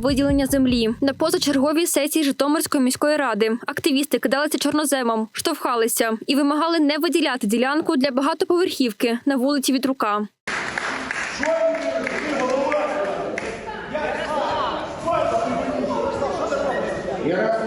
виділення землі. На позачерговій сесії Житомирської міської ради активісти кидалися чорноземом, штовхалися і вимагали не виділяти ділянку для багатоповерхівки на вулиці Вітрука. Хватит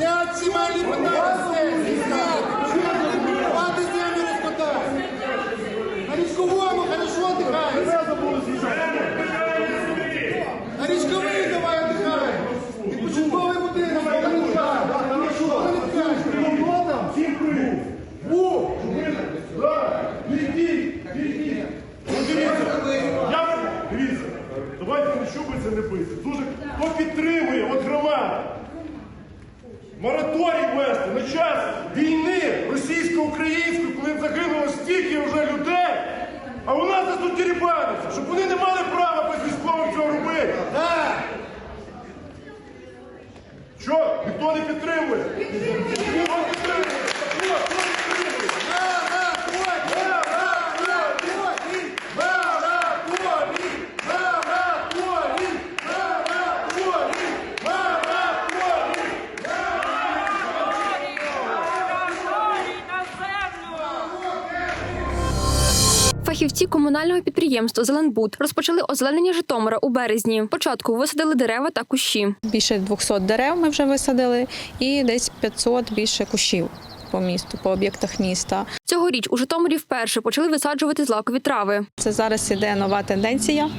Снять земельні питання! Снять! Хвати землю розкладати! На річковому хорошо отдихає! На річковий давай будинок! Був! Зараз! Відійдіть! Відійдіть! Ну дивіться! Я... Давайте не щупиться, не пити. Дуже... Хто підтримує? От громада! Мораторій вести на час війни російсько-української, коли загинуло стільки вже людей, а у нас тут тірібаниться, щоб вони не мали права без військових цього робити. Що? Ніхто не підтримує? Підтримує? Фахівці комунального підприємства Зеленбуд розпочали озеленення Житомира у березні. Спочатку висадили дерева та кущі. Більше 200 дерев ми вже висадили, і десь 500 більше кущів по місту, по об'єктах міста. Цьогоріч у Житомирі вперше почали висаджувати злакові трави. Це зараз іде нова тенденція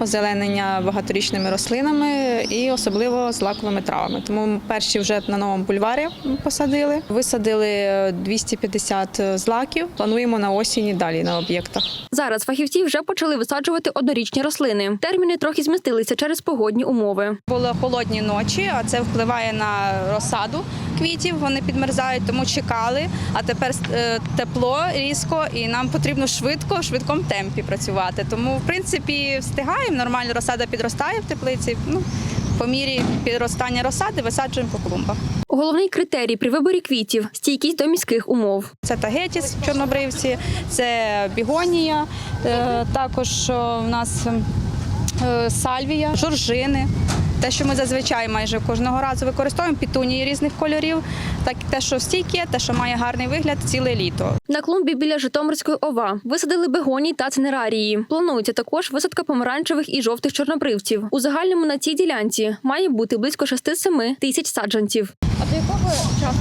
озеленення багаторічними рослинами і особливо злаковими травами. Тому перші вже на новому бульварі посадили. Висадили 250 злаків. Плануємо на осінь і далі на об'єктах. Зараз фахівці вже почали висаджувати однорічні рослини. Терміни трохи змістилися через погодні умови. Були холодні ночі, а це впливає на розсаду квітів. Вони підмерзають, тому чекали. А тепер е, тепло різко, і нам потрібно швидко, в швидкому темпі працювати. Тому, в принципі, встигаємо. Нормально розсада підростає в теплиці. Ну по мірі підростання розсади висаджуємо по клумбах. Головний критерій при виборі квітів стійкість до міських умов. Це тагетіс чорнобривці, це бігонія, е, також в нас е, сальвія, жоржини. Те, що ми зазвичай майже кожного разу використовуємо, пітунії різних кольорів, так те, що стійке, те, що має гарний вигляд ціле літо. На клумбі біля Житомирської ова висадили бегоній та цинерарії. Планується також висадка помаранчевих і жовтих чорнобривців. У загальному на цій ділянці має бути близько 6-7 тисяч саджанців. А до якого часу,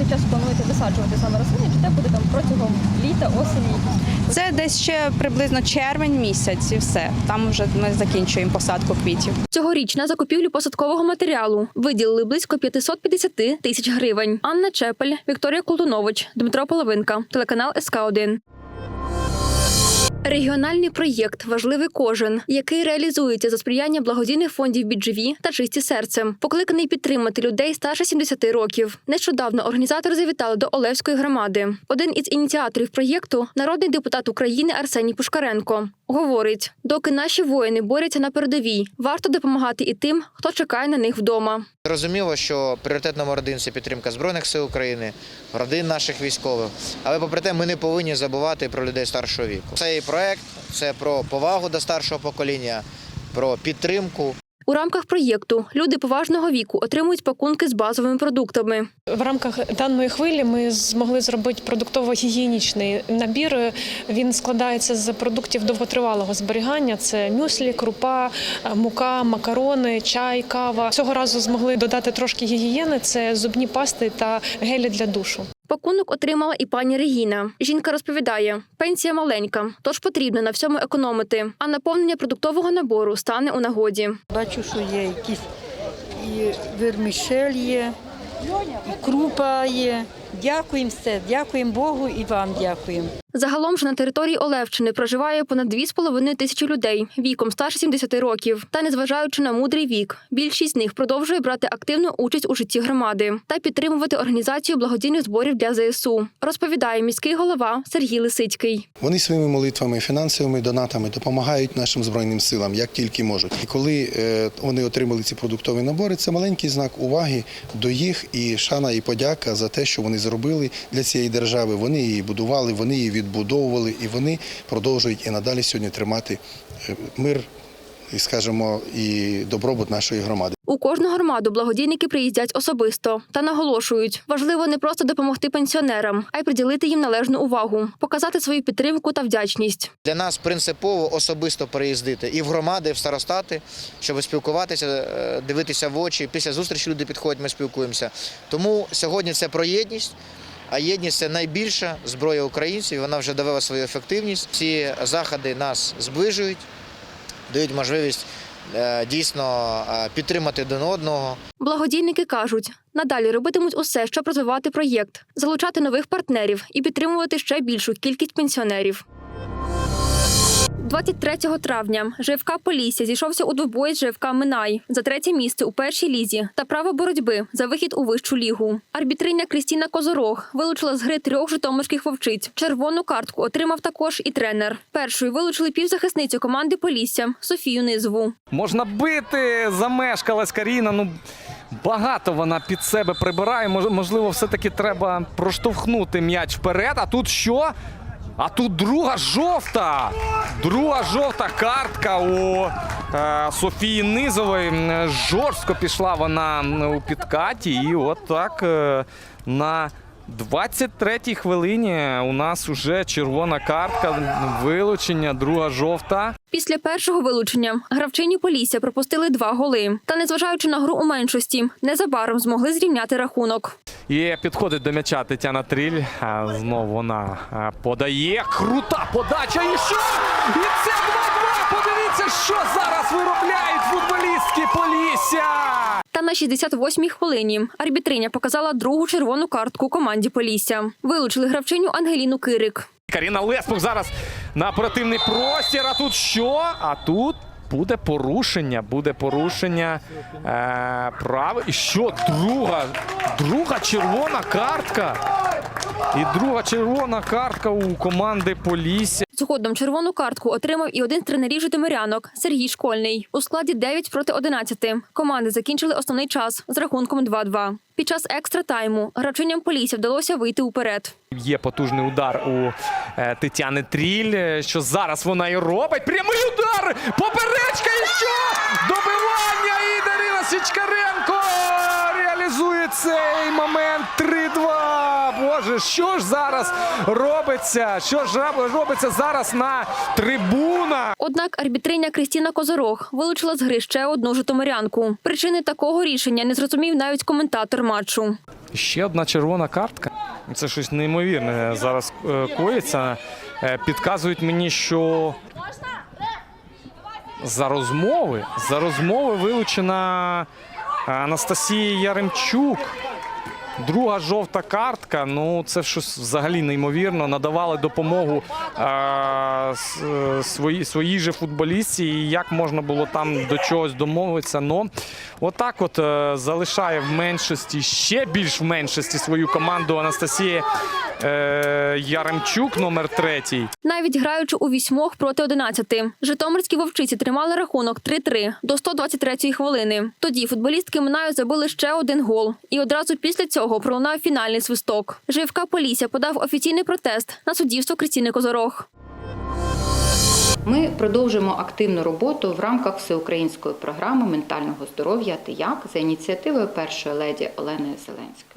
скільки час плануєте висаджувати саме рослини? Чи це буде там протягом літа, осені? Це десь ще приблизно червень місяць і все. Там вже ми закінчуємо посадку квітів. Цьогоріч на закупівлю посадкового матеріалу виділили близько 550 тисяч гривень. Анна Чепель, Вікторія Колтунович, Дмитро Половинка, телеканал СК 1 Регіональний проєкт Важливий кожен, який реалізується за сприяння благодійних фондів «Бідживі» та чисті серцем, покликаний підтримати людей старше 70 років. Нещодавно організатори завітали до Олевської громади. Один із ініціаторів проєкту народний депутат України Арсеній Пушкаренко. Говорить, доки наші воїни борються на передовій, варто допомагати і тим, хто чекає на них вдома. Зрозуміло, що пріоритет номер один це підтримка збройних сил України, родин наших військових. Але попри те, ми не повинні забувати про людей старшого віку. Цей проект це про повагу до старшого покоління, про підтримку. У рамках проєкту люди поважного віку отримують пакунки з базовими продуктами. В рамках даної хвилі ми змогли зробити продуктово-гігієнічний набір. Він складається з продуктів довготривалого зберігання: це мюслі, крупа, мука, макарони, чай, кава. Цього разу змогли додати трошки гігієни: це зубні пасти та гелі для душу. Пакунок отримала і пані Регіна. Жінка розповідає, пенсія маленька, тож потрібно на всьому економити. А наповнення продуктового набору стане у нагоді. Бачу, що є якісь і вермішель є, і крупа є. Дякуємо все, дякуємо Богу і вам дякуємо. Загалом ж на території Олевщини проживає понад 2,5 тисячі людей віком старше 70 років. Та незважаючи на мудрий вік, більшість з них продовжує брати активну участь у житті громади та підтримувати організацію благодійних зборів для ЗСУ. Розповідає міський голова Сергій Лисицький. Вони своїми молитвами, фінансовими донатами допомагають нашим збройним силам як тільки можуть. І коли е, вони отримали ці продуктові набори, це маленький знак уваги до їх і шана і подяка за те, що вони зробили для цієї держави. Вони її будували, вони її відбудовували, і вони продовжують і надалі сьогодні тримати е, мир і, скажімо, і добробут нашої громади. У кожну громаду благодійники приїздять особисто та наголошують, важливо не просто допомогти пенсіонерам, а й приділити їм належну увагу, показати свою підтримку та вдячність. Для нас принципово особисто переїздити і в громади, і в старостати, щоб спілкуватися, е, дивитися в очі. Після зустрічі люди підходять, ми спілкуємося. Тому сьогодні це про єдність. А єдність це найбільша зброя українців. Вона вже довела свою ефективність. Ці заходи нас зближують, дають можливість е, дійсно е, підтримати один одного. Благодійники кажуть, надалі робитимуть усе, щоб розвивати проєкт, залучати нових партнерів і підтримувати ще більшу кількість пенсіонерів. 23 травня ЖФК Полісся зійшовся у двобої з ЖФК Минай за третє місце у першій лізі та право боротьби за вихід у вищу лігу. Арбітриня Крістіна Козорог вилучила з гри трьох житомирських вовчиць. Червону картку отримав також і тренер. Першою вилучили півзахисницю команди Полісся Софію Низову. Можна бити, замешкалась Каріна. Ну багато вона під себе прибирає. Мож- Можливо, все-таки треба проштовхнути м'яч вперед. А тут що? А тут друга жовта. Друга жовта картка у е, Софії Низової. Жорстко пішла вона у підкаті. І от так е, на 23-й хвилині у нас уже червона картка, вилучення, друга жовта. Після першого вилучення гравчині Полісся пропустили два голи. Та, незважаючи на гру у меншості, незабаром змогли зрівняти рахунок. І підходить до м'яча Тетяна Тріль. Знову вона подає. Крута подача. І що? І це 2-2. Подивіться, що зараз виробляють футболістки Полісся. На 68-й хвилині арбітриня показала другу червону картку команді Полісся. Вилучили гравчиню Ангеліну Кирик. Каріна Леспух зараз на оперативний простір. А тут що? А тут буде порушення. Буде порушення е, прав. І що? Друга, друга червона картка. І друга червона картка у команди Полісся. Згодом червону картку отримав і один з тренерів житомирянок Сергій Школьний. У складі 9 проти 11. Команди закінчили основний час з рахунком 2-2. Під час екстра тайму гравчиням Полісся вдалося вийти уперед. Є потужний удар у е, Тетяни Тріль. е, Що зараз вона і робить. Прямий удар! Поперечка і що? Добивання! І Дарина Січкаренко реалізує цей момент 3-2. Боже, що ж зараз робиться? Що ж робиться зараз на трибунах? Однак арбітриня Крістіна Козорог вилучила з гри ще одну житомирянку. Причини такого рішення не зрозумів навіть коментатор матчу. Ще одна червона картка. Це щось неймовірне зараз е, коїться. Е, Підказують мені, що за розмови, за розмови вилучена Анастасія Яремчук. Друга жовта картка. Ну це щось взагалі неймовірно. Надавали допомогу е, свої, своїй же футболістці. І як можна було там до чогось домовитися. Ну отак, от е, залишає в меншості ще більш в меншості свою команду Анастасія Е, Яремчук, номер третій. Навіть граючи у вісьмох проти 11. Житомирські вовчиці тримали рахунок 3-3 до 123-ї хвилини. Тоді футболістки Минаю забили ще один гол. І одразу після цього пролунав фінальний свисток. ЖФК Полісся подав офіційний протест на суддівство Крістіни Козорог. Ми продовжуємо активну роботу в рамках всеукраїнської програми ментального здоров'я «Тияк» за ініціативою першої леді Олени Зеленської.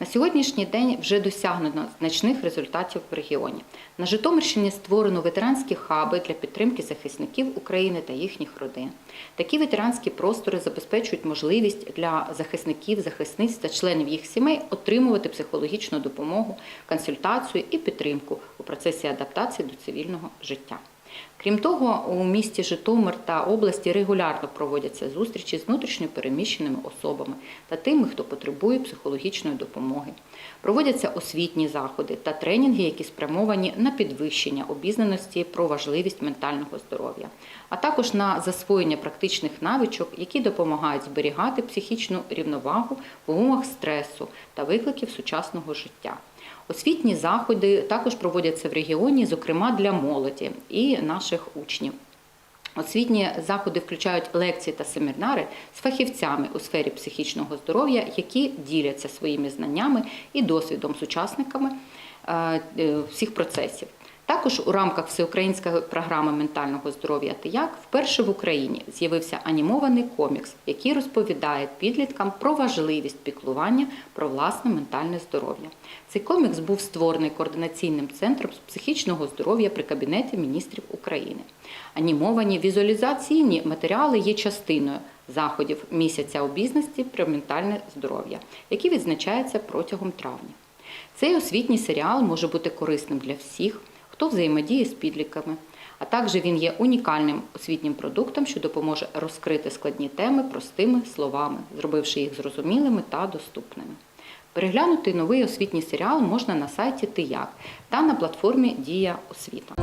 На сьогоднішній день вже досягнено значних результатів в регіоні. На Житомирщині створено ветеранські хаби для підтримки захисників України та їхніх родин. Такі ветеранські простори забезпечують можливість для захисників, захисниць та членів їх сімей отримувати психологічну допомогу, консультацію і підтримку у процесі адаптації до цивільного життя. Крім того, у місті Житомир та області регулярно проводяться зустрічі з внутрішньо переміщеними особами та тими, хто потребує психологічної допомоги. Проводяться освітні заходи та тренінги, які спрямовані на підвищення обізнаності про важливість ментального здоров'я, а також на засвоєння практичних навичок, які допомагають зберігати психічну рівновагу в умовах стресу та викликів сучасного життя. Освітні заходи також проводяться в регіоні, зокрема для молоді і наших учнів. Освітні заходи включають лекції та семінари з фахівцями у сфері психічного здоров'я, які діляться своїми знаннями і досвідом з учасниками е, е, всіх процесів. Також у рамках всеукраїнської програми ментального здоров'я «Тияк» вперше в Україні з'явився анімований комікс, який розповідає підліткам про важливість піклування про власне ментальне здоров'я. Цей комікс був створений координаційним центром з психічного здоров'я при Кабінеті міністрів України. Анімовані візуалізаційні матеріали є частиною заходів місяця обізності про ментальне здоров'я, які відзначаються протягом травня. Цей освітній серіал може бути корисним для всіх, хто взаємодіє з підлітками, а також він є унікальним освітнім продуктом, що допоможе розкрити складні теми простими словами, зробивши їх зрозумілими та доступними. Переглянути новий освітній серіал можна на сайті Тияк та на платформі Дія освіта.